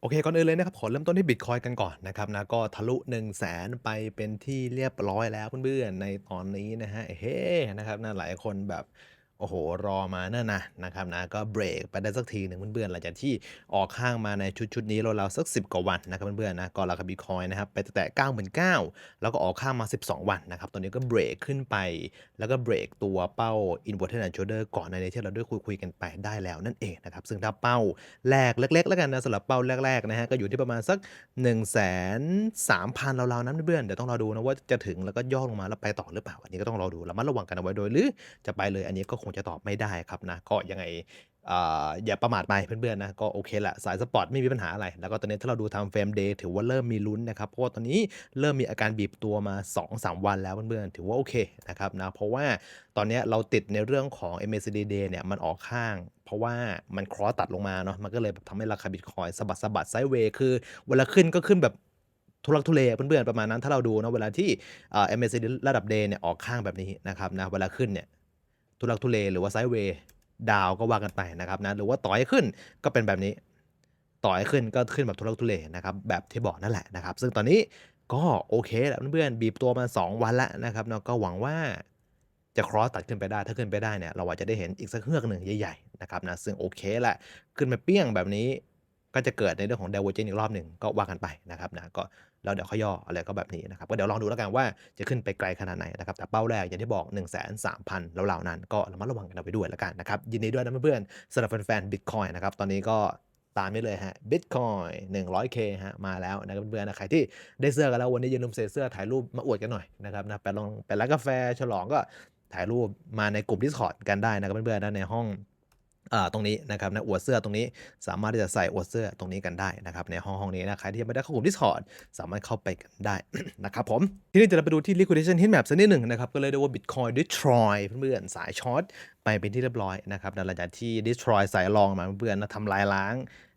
โอเค ก่อนอื่นเลยนะครับ ขอเริ่มต้นที่บิตคอยกันก่อนนะครับนะก็ทะลุ 1 0 0 0 0แสนไปเป็นที่เรียบร้อยแล้วเพื่อนๆในตอนนี้นะฮะเฮ้นะครับนะหลายคนแบบ โอ้โห รอมาเนิ่นนะนะครับนะก็เบรกไปได้สักทีหนึ่งเพื่อนๆหลังจากที่ออกข้างมาในชุดชุดนี้เราๆสัก 10 กว่าวันนะครับเพื่อนๆนะก็ราคาบิตคอยนะครับไปแต่9 9 0 0 0แล้วก็ออกข้างมา 12 วันนะครับตอนนี้ก็เบรกขึ้นไป แล้วก็เบรกตัวเป้า inverted and shoulder ก่อนในที่เราได้คุยคุยๆกันไปได้แล้วนั่นเองนะครับซึ่งถ้าเป้าแรกเล็กๆ แล้วกันนะสำหรับเป้าแรกๆนะฮะก็อยู่ที่ประมาณสัก1 3 0 0 0 0ราวๆนั้นเพื่อนๆเดี๋ยวต้องรอดูนะว่าจะถึงแล้วก็ย่อลงมาแล้วไปต่อหรือเปล่าอันนี้ก็ต้องรอดูระมัดระวังกันเอาไว้โดยหรือจะไปเลยอันนี้ก็คงจะตอบไม่ได้ครับนะก็ยังไงอย่าประมาทไปเพื่อนๆนะก็โอเคแหละสายสปอร์ตไม่มีปัญหาอะไร แล้วก็ตอนนี้ถ้าเราดูทำเฟรมเดย์ถือว่าเริ่มมีลุ้นนะครับ เพราะว่าตอนนี้เริ่มมีอาการบีบตัวมา 2-3 วันแล้วเพื่อนๆ ถือว่าโอเคนะครับนะเพราะว่าตอนนี้เราติดในเรื่องของ MACD day เนี่ยมันออกข้างเพราะว่ามันครอสตัดลงมาเนาะมันก็เลยแบบทำให้ราคาบิตคอยสะบัดสะบัดไซด์เวย์คือ เวลาขึ้นก็ขึ้นแบบทุลักทุเลเพื่อนๆประมาณนั้นถ้าเราดูนะเวลาที่เอ่า MACD ระดับ day เนี่ยออกข้างแบบนี้นะครับนะเวลาขึ้นเนี่ย ทุลักทุเลหรือว่าไซด์เวย์ดาวก็ว่ากันไปนะครับนะหรือว่าต่อยขึ้นก็เป็นแบบนี้ ต่อยขึ้นก็ขึ้นแบบทุลักทุเลนะครับแบบที่บอกนั่นแหละนะครับ ซึ่งตอนนี้ก็โอเคแหละเพื่อนๆบีบตัวมา 2 วันแล้วนะครับเนาะก็หวังว่าจะครอสตัดขึ้นไปได้ถ้าขึ้นไปได้เนี่ยเราอาจจะได้เห็นอีกสักเฮือกหนึ่งใหญ่ๆนะครับนะซึ่งโอเคแหละขึ้นมาเปี้ยงแบบนี้ ก็จะเกิดในเรื่องของ divergence อีกรอบหนึ่งก็ว่ากันไปนะครับนะก็แล้วเดี๋ยวค่อยย่ออะไรก็แบบนี้นะครับก็เดี๋ยวลองดูแล้วกันว่าจะขึ้นไปไกลขนาดไหนนะครับแต่เป้าแรกอย่างที่บอก 1 3 0 0 0 0แล้วเหล่านั้นก็ระมัดระวังกันเอาไปด้วยแล้วกันนะครับยินดีด้วยนะเพื่อนๆสำหรับแฟนๆ Bitcoin นะครับตอนนี้ก็ตามนี้เลยฮะ Bitcoin 100k ฮะมาแล้วนะครับเพื่อนๆนะใครที่ได้เสื้อกันแล้ววันนี้อย่าลืมใส่เสื้อถ่ายรูปมาอวดกันหน่อยนะครับนะไปลองไปร้านกาแฟฉลองก็ถ่ายรูปมาในกลุ่ม Discord กันได้นะครับเพื่อนๆนะในห้อง ตรงนี้นะครับนะอวดเสื้อตรงนี้สามารถที่จะใส่อวดเสื้อตรงนี้กันได้นะครับในห้องห้องนี้นะใครที่ยังไม่ได้เข้ากลุ่ม Discord สามารถเข้าไปกันได้นะครับผมทีนี้เดี๋ยวเราไปดูที่ liquidation heat map สักนิดหนึ่งนะครับก็เลยได้ว่า Bitcoin destroy เพื่อนๆสายช็อตไปเป็นที่เรียบร้อยนะครับหลังจากที่ destroy สายรองมาเพื่อนๆนะทำลายล้าง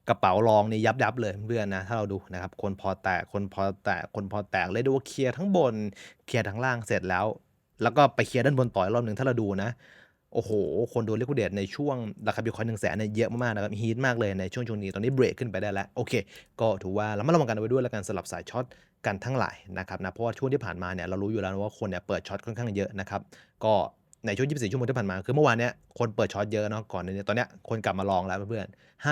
กระเป๋ารองนี่ยับยับเลยเพื่อนนะถ้าเราดูนะครับคนพอแตกคนพอแตกคนพอแตกเลยดูว่าเคลียร์ทั้งบนเคลียร์ทั้งล่างเสร็จแล้ว แล้วก็ไปเคลียร์ด้านบนต่ออีกรอบหนึ่งถ้าเราดูนะ โอ้โห คนโดนลิควิดเดตในช่วงราคาบิตคอยหนึ่งแสนเนี่ยเยอะมากนะครับฮีทมากเลยในช่วงช่วงนี้ ตอนนี้เบรกขึ้นไปได้แล้ว โอเค ก็ถือว่าเรามาระวังกันไว้ด้วยแล้วกันสำหรับสายช็อตกันทั้งหลายนะครับนะเพราะว่าช่วงที่ผ่านมาเนี่ยเรารู้อยู่แล้วว่าคนเนี่ยเปิดช็อตค่อนข้างเยอะนะครับก็ในช่วง 24 ชั่วโมงที่ผ่านมา คือเมื่อวานเนี้ยคนเปิดช็อตเยอะเนาะก่อนในนี้ตอนเนี้ยคนกลับมาลองแล้วเพื่อนๆ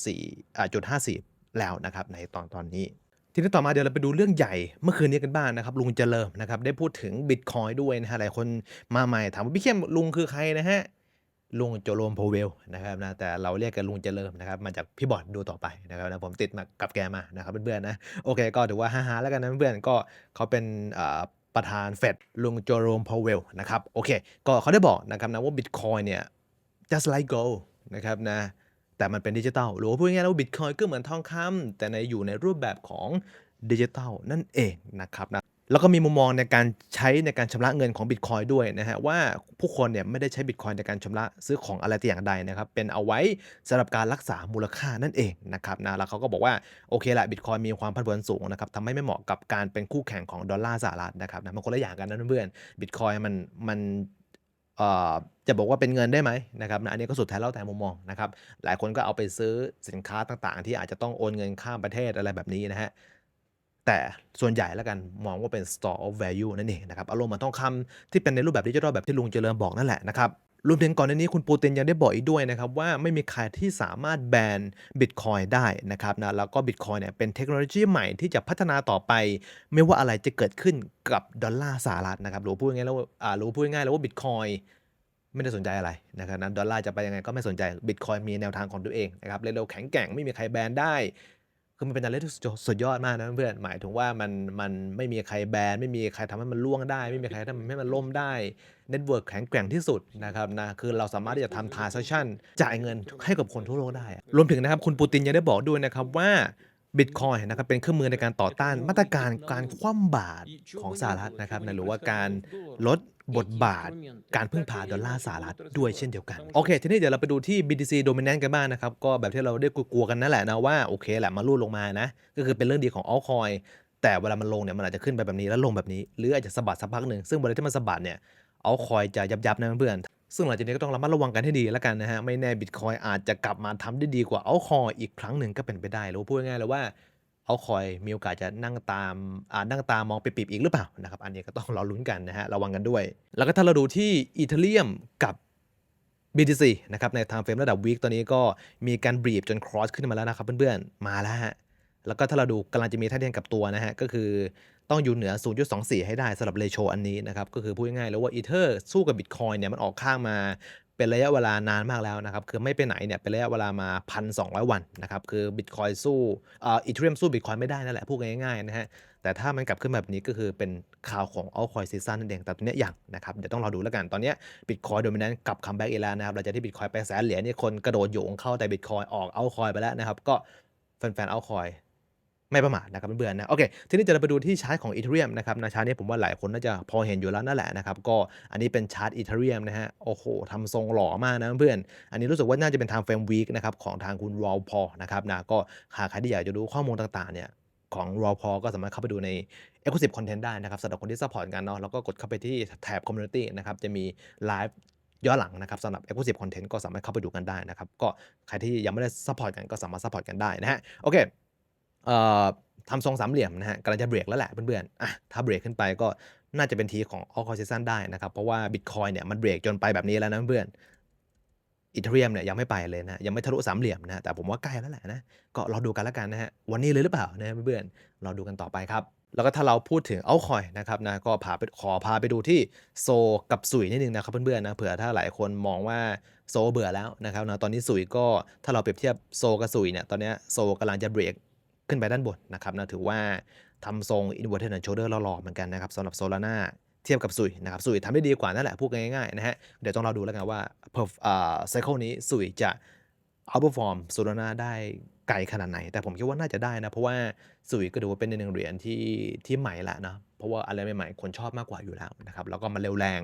51.4อ่าจุด54 แล้วนะครับในตอนตอนนี้ ทีนี้ต่อมาเดี๋ยวเราไปดูเรื่องใหญ่เมื่อคืนนี้กันบ้างนะครับลุงเจริญนะครับได้พูดถึงบิตคอยด้วยนะฮะหลายคนมาใหม่ถามว่าพี่เข้มลุงคือใครนะฮะลุงโจโรมโพเวลนะครับนะแต่เราเรียกกันลุงเจริญนะครับมาจากพี่บอดดูต่อไปนะครับนะผมติดมากับแกมานะครับเพื่อนๆนะโอเคก็ถือว่าฮ่าๆแล้วกันนะเพื่อนๆก็เขาเป็นประธานเฟดลุงโจโรมโพเวลนะครับโอเค ก็เขาได้บอกนะครับนะว่าบิตคอยเนี่ย just like gold นะครับนะ แต่มันเป็นดิจิตอลหรือว่าพูดง่ายๆแล้วบิตคอยก็เหมือนทองคำแต่ในอยู่ในรูปแบบของดิจิตอลนั่นเองนะครับนะแล้วก็มีมุมมองในการใช้ในการชำระเงินของบิตคอยด้วยนะฮะว่าผู้คนเนี่ยไม่ได้ใช้บิตคอยในการชำระซื้อของอะไรแต่อย่างใดนะครับเป็นเอาไว้สำหรับการรักษามูลค่านั่นเองนะครับนะแล้วเขาก็บอกว่าโอเคแหละบิตคอยมีความผันผวนสูงนะครับทำให้ไม่เหมาะกับการเป็นคู่แข่งของดอลลาร์สหรัฐนะครับนะมันคนละอย่างกันนะเพื่อนบิตคอยมันมัน จะบอกว่าเป็นเงินได้ไหมนะครับนะอันนี้ก็สุดท้ายแล้วแต่มุมมองนะครับหลายคนก็เอาไปซื้อสินค้าต่างๆ ที่อาจจะต้องโอนเงินข้ามประเทศอะไรแบบนี้นะฮะแต่ส่วนใหญ่แล้วกันมองว่าเป็น store of value นั่นเองนะครับอารมณ์เหมือนทองคำที่เป็นในรูปแบบดิจิทัลแบบที่ลุงเจริญบอกนั่นแหละนะครับ รวมถึงก่อนหน้านี้คุณปูตินยังได้บอกอีกด้วยนะครับว่าไม่มีใครที่สามารถแบนบิตคอยได้นะครับนะแล้วก็บิตคอยเนี่ยเป็นเทคโนโลยีใหม่ที่จะพัฒนาต่อไป ไม่ว่าอะไรจะเกิดขึ้นกับดอลลาร์สหรัฐนะครับหรือพูดง่ายๆแล้วอ่าหรือพูดง่ายๆแล้วว่าบิตคอยไม่ได้สนใจอะไรนะครับนะดอลลาร์จะไปยังไงก็ไม่สนใจบิตคอยมีแนวทางของตัวเองนะครับเร็วๆแข็งแกร่งไม่มีใครแบนได้ คือมันเป็นอะไรที่สุดยอดมากนะเพื่อนหมายถึงว่ามันมันไม่มีใครแบนไม่มีใครทำให้มันล่วงได้ ไม่มีใครทำให้มันล่มได้เน็ตเวิร์กแข็งแกร่งที่สุดนะครับนะคือเราสามารถที่จะทำ transaction จ่ายเงินให้กับคนทั่วโลกได้อะรวมถึงนะครับคุณปูตินยังได้บอกด้วยนะครับว่าบิตคอยนะครับเป็นเครื่องมือในการต่อต้านมาตรการการคว่ำบาตรของสหรัฐนะครับนะหรือว่าการลด บทบาทการพึ่งพาดอลลาร์สหรัฐด้วยเช่นเดียวกัน โอเค ทีนี้เดี๋ยวเราไปดูที่ BTC Dominant กันบ้างนะครับ ก็แบบที่เราได้กลัวๆกันนั่นแหละนะว่า โอเคแหละมาลูดลงมานะ ก็คือเป็นเรื่องดีของ altcoin แต่เวลามันลงเนี่ยมันอาจจะขึ้นไปแบบนี้แล้วลงแบบนี้ หรืออาจจะสะบัดสักพักหนึ่งซึ่งเวลาที่มันสะบัดเนี่ย altcoin จะยับๆนะเพื่อนๆซึ่งหลังจากนี้ก็ต้องระมัดระวังกันให้ดีแล้วกันนะฮะ ไม่แน่บิตคอยอาจจะกลับมาทำได้ดีกว่า Altcoin อีกครั้งหนึ่งก็เป็นไปได้หรือว่าพูดง่ายๆเลยว่า Altcoin มีโอกาสจะนั่งตามอ่านั่งตามมองปิบๆอีกหรือเปล่านะครับ อันนี้ก็ต้องรอลุ้นกันนะฮะระวังกันด้วย แล้วก็ถ้าเราดูที่ Ethereum กับ BTC นะครับใน Time Frame ระดับ Week ตอนนี้ก็มีการบรีฟจน cross ขึ้นมาแล้วนะครับเพื่อนๆ มาแล้วฮะ แล้วก็ถ้าเราดูกำลังจะมีท่าเทียนกับตัวนะฮะ ก็คือต้องอยู่เหนือ 0.24 ให้ได้สำหรับเรโชอันนี้นะครับ ก็คือพูดง่ายๆเลยว่า Ether สู้กับ Bitcoin เนี่ยมันออกข้างมา เป็นระยะเวลานานมากแล้วนะครับ คือไม่ไปไหนเนี่ยเป็นระยะเวลามา 1,200 วันนะครับ คือ Bitcoin สู้อ่อ Ethereum สู้ Bitcoin ไม่ได้นั่นแหละพูดง่ายๆนะฮะ แต่ถ้ามันกลับขึ้นแบบนี้ก็คือเป็นข่าวของ altcoin season นั่นเอง แต่ตัวเนี้ยยังนะครับ เดี๋ยวต้องรอดูแล้วกัน ตอนเนี้ย Bitcoin dominant กลับ comeback อีกแล้วนะครับหลังจากที่ Bitcoin ไปแสนเหรียญนี่คนกระโดดโยงเข้าแต่ Bitcoin ออก altcoin ไปแล้วนะครับ ก็แฟนๆ altcoin ไม่ประมาทนะครับเพื่อนๆนะโอเคทีนี้จะเราไปดูที่ชาร์ตของ Ethereum นะครับนะชาร์ตนี้ผมว่าหลายคนน่าจะพอเห็นอยู่แล้วนั่นแหละนะครับก็อันนี้เป็นชาร์ต Ethereum นะฮะโอ้โฮทำทรงหล่อมากนะเพื่อนอันนี้รู้สึกว่าน่าจะเป็น Time Frame Week นะครับของทางคุณ Raoul Pal นะครับนะก็หากใครที่อยากจะดูข้อมูลต่างๆเนี่ยของ Raoul Pal ก็สามารถเข้าไปดูใน Exclusive Content ได้นะครับสำหรับคนที่ซัปพอร์ตกันเนาะแล้วก็กดเข้าไปที่แถบ Community นะครับจะมีไลฟ์ย้อนหลังนะครับสำหรับ Exclusive Content ก็สามารถเข้าไปดูกันได้นะครับก็ใครที่ยังไม่ได้ซัปพอร์ตกันก็สามารถซัปพอร์ตกันได้นะฮะโอเค ทำทรงสามเหลี่ยมนะฮะกำลังจะเบรกแล้วแหละเพื่อนๆอะถ้าเบรกขึ้นไปก็น่าจะเป็นทีของ altcoin season ได้นะครับ เพราะว่า Bitcoin เนี่ยมันเบรกจนไปแบบนี้แล้วนะเพื่อนๆ Ethereum เนี่ยยังไม่ไปเลยนะยังไม่ทะลุสามเหลี่ยมนะแต่ผมว่าใกล้แล้วแหละนะก็รอดูกันแล้วกันนะฮะวันนี้เลยหรือเปล่านะเพื่อนๆรอดูกันต่อไปครับ แล้วก็ถ้าเราพูดถึง altcoin นะครับนะก็พาไปขอพาไปดูที่โซกับสุยนิดนึงนะครับเพื่อนๆนะเผื่อถ้าหลายคนมองว่าโซเบื่อแล้วนะครับนะตอนนี้สุยก็ถ้าเราเปรียบเทียบโซกับสุยเนี่ยตอนนี้โซกำลังจะเบรก ขึ้นไปด้านบนนะครับนะถือว่าทำทรง inverted and shoulder หล่อๆเหมือนกันนะครับสำหรับ Solana เทียบกับสุยนะครับสุยทำได้ดีกว่านั่นแหละพูดง่ายๆนะฮะเดี๋ยวต้องรอดูแล้วกันว่า perf อ่า cycle นี้สุยจะ outperform Solana ได้ไกลขนาดไหน แต่ผมคิดว่าน่าจะได้นะ เพราะว่าสุยก็ถือว่าเป็นหนึ่งเหรียญที่ที่ใหม่ละเนาะเพราะว่าอะไรใหม่ๆ คนชอบมากกว่าอยู่แล้วนะครับแล้วก็มันเร็วแรง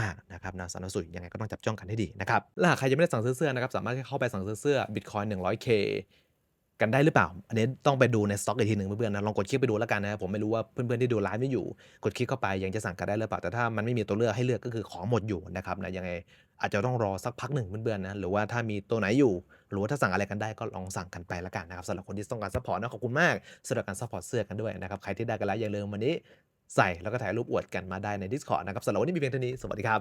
มากๆนะครับนะสำหรับสุยยังไงก็ต้องจับจ้องกันให้ดีนะครับและหากใครยังไม่ได้สั่งซื้อเสื้อนะครับสามารถเข้าไปสั่งซื้อเสื้อ Bitcoin 100K กันได้หรือเปล่า อันนี้ต้องไปดูในสต็อกอีกทีหนึ่งเพื่อนๆนะลองกดคลิกไปดูแล้วกันนะผมไม่รู้ว่าเพื่อนๆที่ดูไลฟ์นี้อยู่ กดคลิกเข้าไปยังจะสั่งกันได้หรือเปล่าแต่ถ้ามันไม่มีตัวเลือกให้เลือกก็คือของหมดอยู่นะครับนะยังไงอาจจะต้องรอสักพักหนึ่งเพื่อนๆนะหรือว่าถ้ามีตัวไหนอยู่ หรือว่าถ้าสั่งอะไรกันได้ก็ลองสั่งกันไปแล้วกันนะครับสำหรับคนที่ต้องการซัพพอร์ตนะขอบคุณมากสำหรับการซัพพอร์ตเสื้อกันด้วยนะครับใครที่ได้กันแล้วอย่าลืมวันนี้ ใส่แล้วก็ถ่ายรูปอวดกันมาได้ใน Discord นะครับสำหรับวันนี้มีเพียงเท่านี้สวัสดีครับ